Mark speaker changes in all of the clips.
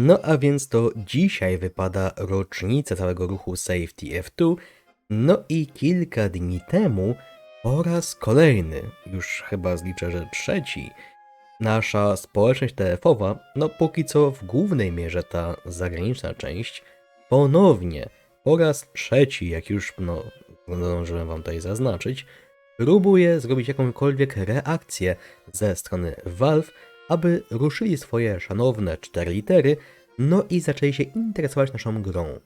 Speaker 1: No a więc to dzisiaj wypada rocznica całego ruchu Safety F2, no i kilka dni temu po raz kolejny, już chyba zliczę, że trzeci, nasza społeczność TF-owa, no póki co w głównej mierze ta zagraniczna część, ponownie po raz trzeci, jak już no, zdążyłem wam tutaj zaznaczyć, próbuje zrobić jakąkolwiek reakcję ze strony Valve, aby ruszyli swoje szanowne cztery litery, no i zaczęli się interesować naszą grą.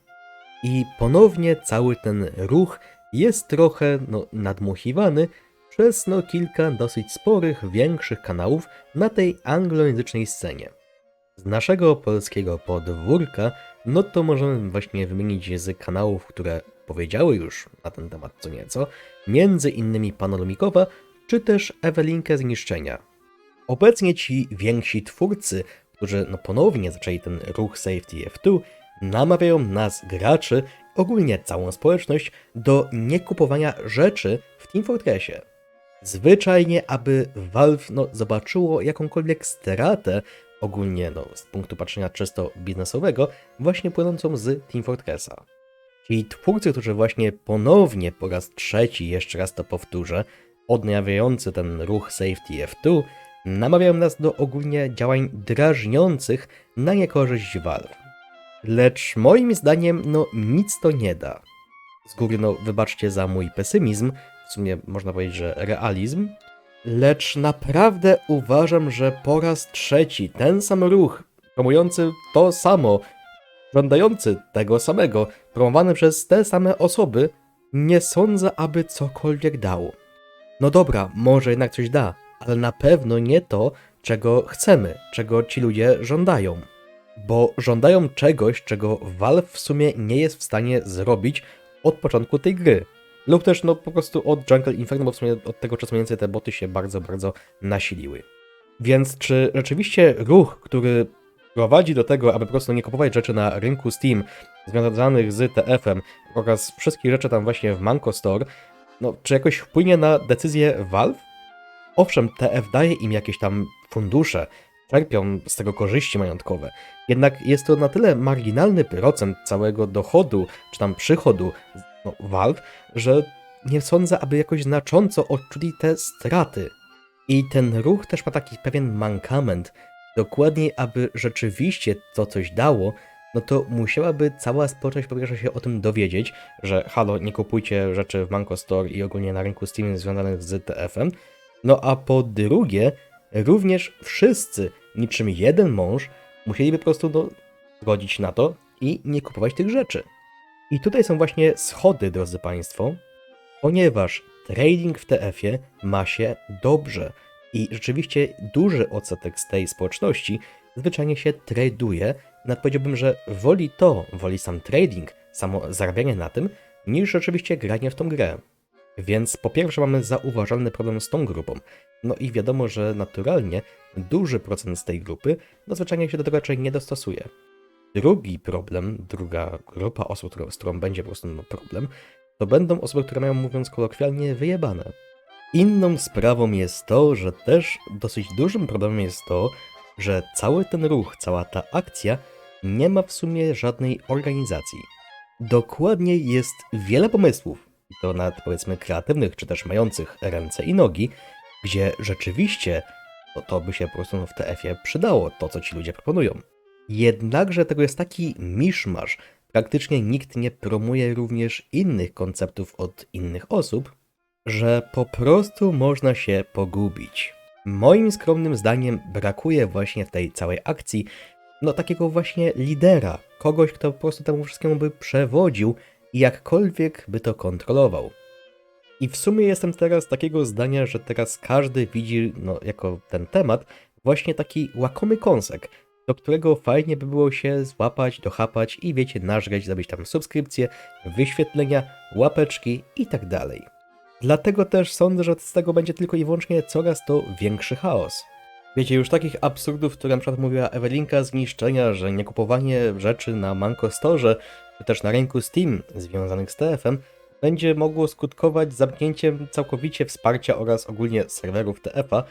Speaker 1: I ponownie cały ten ruch jest trochę no, nadmuchiwany przez no, kilka dosyć sporych, większych kanałów na tej anglojęzycznej scenie. Z naszego polskiego podwórka, no to możemy właśnie wymienić z kanałów, które powiedziały już na ten temat co nieco, między innymi Panormikowa, czy też Ewelinkę Zniszczenia. Obecnie ci więksi twórcy, którzy no ponownie zaczęli ten ruch Safety F2, namawiają nas, graczy, ogólnie całą społeczność, do niekupowania rzeczy w Team Fortressie. Zwyczajnie, aby Valve no, zobaczyło jakąkolwiek stratę, ogólnie no, z punktu patrzenia czysto biznesowego, właśnie płynącą z Team Fortressa. Ci twórcy, którzy właśnie ponownie po raz trzeci, jeszcze raz to powtórzę, odnawiający ten ruch Safety F2, namawiają nas do ogólnie działań drażniących na niekorzyść Valve. Lecz moim zdaniem, no nic to nie da. Z góry, no wybaczcie za mój pesymizm, w sumie można powiedzieć, że realizm, lecz naprawdę uważam, że po raz trzeci ten sam ruch, promujący to samo, żądający tego samego, promowany przez te same osoby, nie sądzę, aby cokolwiek dało. No dobra, może jednak coś da, ale na pewno nie to, czego chcemy, czego ci ludzie żądają. Bo żądają czegoś, czego Valve w sumie nie jest w stanie zrobić od początku tej gry. Lub też no po prostu od Jungle Inferno, bo w sumie od tego czasu mniej więcej te boty się bardzo, bardzo nasiliły. Więc czy rzeczywiście ruch, który prowadzi do tego, aby po prostu nie kupować rzeczy na rynku Steam związanych z TF-em oraz wszystkich rzeczy tam właśnie w Manco Store, no czy jakoś wpłynie na decyzję Valve? Owszem, TF daje im jakieś tam fundusze, czerpią z tego korzyści majątkowe. Jednak jest to na tyle marginalny procent całego dochodu, czy tam przychodu no, Valve, że nie sądzę, aby jakoś znacząco odczuli te straty. I ten ruch też ma taki pewien mankament. Dokładniej, aby rzeczywiście to coś dało, no to musiałaby cała społeczność po pierwsze się o tym dowiedzieć, że halo, nie kupujcie rzeczy w Manco Store i ogólnie na rynku Steam związanych z TF-em. No a po drugie, również wszyscy, niczym jeden mąż, musieliby po prostu no, zgodzić na to i nie kupować tych rzeczy. I tutaj są właśnie schody, drodzy Państwo, ponieważ trading w TF-ie ma się dobrze i rzeczywiście duży odsetek z tej społeczności zwyczajnie się traduje. Nawet powiedziałbym, że woli to, woli sam trading, samo zarabianie na tym, niż rzeczywiście granie w tą grę. Więc po pierwsze mamy zauważalny problem z tą grupą. No i wiadomo, że naturalnie duży procent z tej grupy no zwyczajnie się do tego raczej nie dostosuje. Drugi problem, druga grupa osób, z którą będzie po prostu problem, to będą osoby, które mają, mówiąc kolokwialnie, wyjebane. Inną sprawą jest to, że też dosyć dużym problemem jest to, że cały ten ruch, cała ta akcja nie ma w sumie żadnej organizacji. Dokładnie jest wiele pomysłów, i to nawet powiedzmy kreatywnych, czy też mających ręce i nogi, gdzie rzeczywiście to, to by się po prostu no, w TF-ie przydało, to co ci ludzie proponują. Jednakże tego jest taki miszmasz, praktycznie nikt nie promuje również innych konceptów od innych osób, że po prostu można się pogubić. Moim skromnym zdaniem brakuje właśnie w tej całej akcji no takiego właśnie lidera, kogoś, kto po prostu temu wszystkiemu by przewodził i jakkolwiek by to kontrolował. I w sumie jestem teraz takiego zdania, że teraz każdy widzi no, jako ten temat właśnie taki łakomy kąsek, do którego fajnie by było się złapać, dochapać i wiecie, nażreć, zrobić tam subskrypcje, wyświetlenia, łapeczki i tak dalej. Dlatego też sądzę, że z tego będzie tylko i wyłącznie coraz to większy chaos. Wiecie, już takich absurdów, które na przykład mówiła Ewelinka zniszczenia, że niekupowanie rzeczy na Manco Store, czy też na rynku Steam związanych z TF-em, będzie mogło skutkować zamknięciem całkowicie wsparcia oraz ogólnie serwerów TF-a,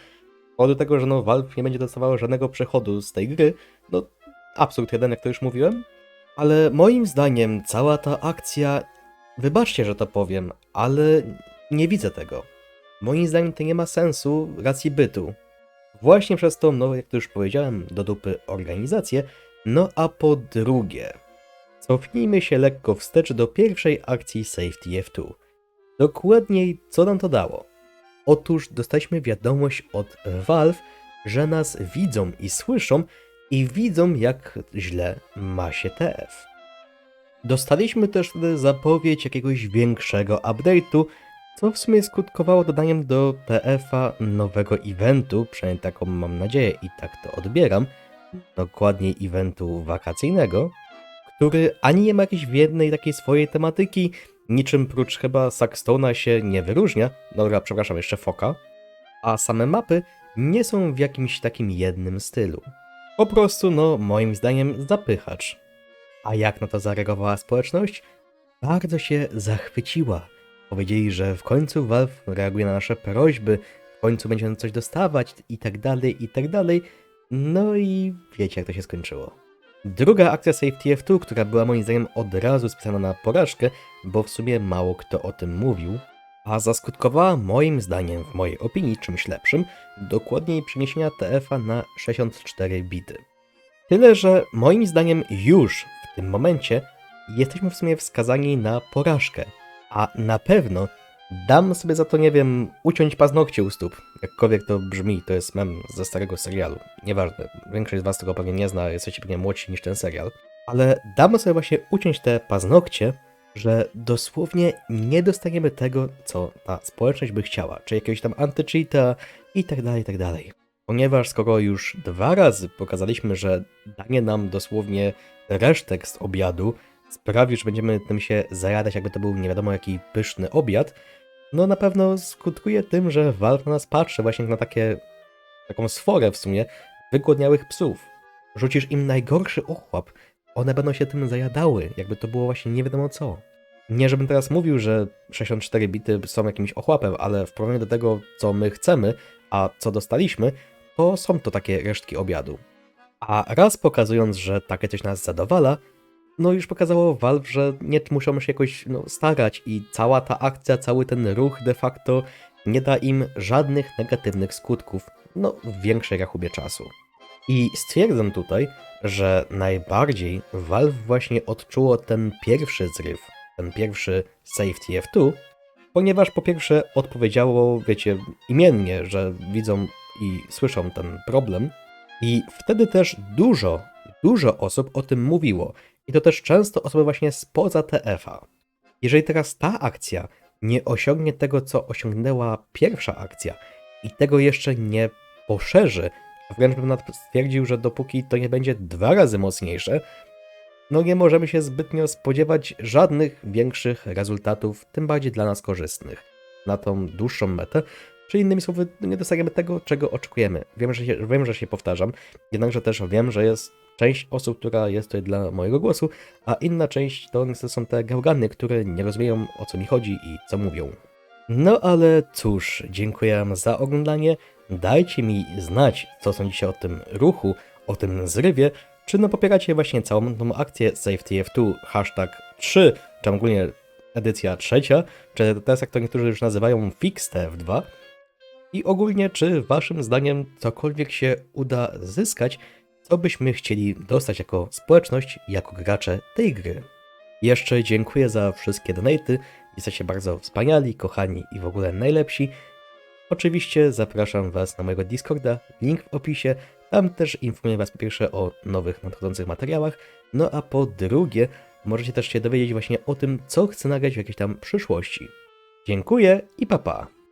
Speaker 1: z powodu tego, że no Valve nie będzie dostawało żadnego przychodu z tej gry, no absurd jeden, jak to już mówiłem. Ale moim zdaniem cała ta akcja, wybaczcie, że to powiem, ale nie widzę tego. Moim zdaniem to nie ma sensu racji bytu. Właśnie przez tą, no jak to już powiedziałem, do dupy organizację. No a po drugie, cofnijmy się lekko wstecz do pierwszej akcji Safety F2. Dokładniej, co nam to dało? Otóż dostaliśmy wiadomość od Valve, że nas widzą i słyszą i widzą jak źle ma się TF. Dostaliśmy też wtedy zapowiedź jakiegoś większego update'u, co w sumie skutkowało dodaniem do TF-a nowego eventu, przynajmniej taką mam nadzieję i tak to odbieram, dokładniej eventu wakacyjnego, który ani nie ma jakiejś jednej takiej swojej tematyki, niczym prócz chyba Saxtona się nie wyróżnia, dobra, przepraszam, jeszcze Foka, a same mapy nie są w jakimś takim jednym stylu. Po prostu, no, moim zdaniem, zapychacz. A jak na to zareagowała społeczność? Bardzo się zachwyciła. Powiedzieli, że w końcu Valve reaguje na nasze prośby, w końcu będziemy coś dostawać i tak dalej, i tak dalej. No i wiecie, jak to się skończyło. Druga akcja Safety F2, która była moim zdaniem od razu spisana na porażkę, bo w sumie mało kto o tym mówił, a zaskutkowała moim zdaniem, w mojej opinii, czymś lepszym, dokładniej przeniesienia TF-a na 64 bity. Tyle, że moim zdaniem już w tym momencie jesteśmy w sumie wskazani na porażkę, a na pewno dam sobie za to, nie wiem, uciąć paznokcie u stóp. Jakkolwiek to brzmi, to jest mem ze starego serialu. Nieważne, większość z was tego pewnie nie zna, jesteście pewnie młodsi niż ten serial. Ale dam sobie właśnie uciąć te paznokcie, że dosłownie nie dostaniemy tego, co ta społeczność by chciała, czy jakiegoś tam anty-cheata i tak dalej, i tak dalej. Ponieważ skoro już dwa razy pokazaliśmy, że danie nam dosłownie resztek z obiadu sprawi, że będziemy tym się zajadać, jakby to był nie wiadomo jaki pyszny obiad, no na pewno skutkuje tym, że Valve na nas patrzy właśnie na takie, taką sforę w sumie wygłodniałych psów. Rzucisz im najgorszy ochłap, one będą się tym zajadały, jakby to było właśnie nie wiadomo co. Nie żebym teraz mówił, że 64 bity są jakimś ochłapem, ale w porównaniu do tego, co my chcemy, a co dostaliśmy, to są to takie resztki obiadu. A raz pokazując, że takie coś nas zadowala, no już pokazało Valve, że nie muszą się jakoś no, starać i cała ta akcja, cały ten ruch de facto nie da im żadnych negatywnych skutków, no w większej rachubie czasu. I stwierdzam tutaj, że najbardziej Valve właśnie odczuło ten pierwszy zryw, ten pierwszy Safety F2, ponieważ po pierwsze odpowiedziało, wiecie, imiennie, że widzą i słyszą ten problem, i wtedy też dużo, dużo osób o tym mówiło. I to też często osoby właśnie spoza TF-a. Jeżeli teraz ta akcja nie osiągnie tego, co osiągnęła pierwsza akcja i tego jeszcze nie poszerzy, a wręcz bym stwierdził, że dopóki to nie będzie dwa razy mocniejsze, no nie możemy się zbytnio spodziewać żadnych większych rezultatów, tym bardziej dla nas korzystnych, na tą dłuższą metę, czy innymi słowy, nie dostaniemy tego, czego oczekujemy. Wiem, że się, wiem, że się powtarzam, jednakże też wiem, że jest część osób, która jest tutaj dla mojego głosu, a inna część to są te gałgany, które nie rozumieją o co mi chodzi i co mówią. No ale cóż, dziękuję za oglądanie. Dajcie mi znać, co sądzicie o tym ruchu, o tym zrywie, czy no popieracie właśnie całą tą akcję Safety F2 hashtag 3, czy ogólnie edycja trzecia, czy teraz jak to niektórzy już nazywają Fix TF2. I ogólnie, czy waszym zdaniem cokolwiek się uda zyskać, co byśmy chcieli dostać jako społeczność, jako gracze tej gry. Jeszcze dziękuję za wszystkie donaty, jesteście bardzo wspaniali, kochani i w ogóle najlepsi. Oczywiście zapraszam was na mojego Discorda, link w opisie, tam też informuję was po pierwsze o nowych nadchodzących materiałach, no a po drugie możecie też się dowiedzieć właśnie o tym, co chcę nagrać w jakiejś tam przyszłości. Dziękuję i papa. Pa.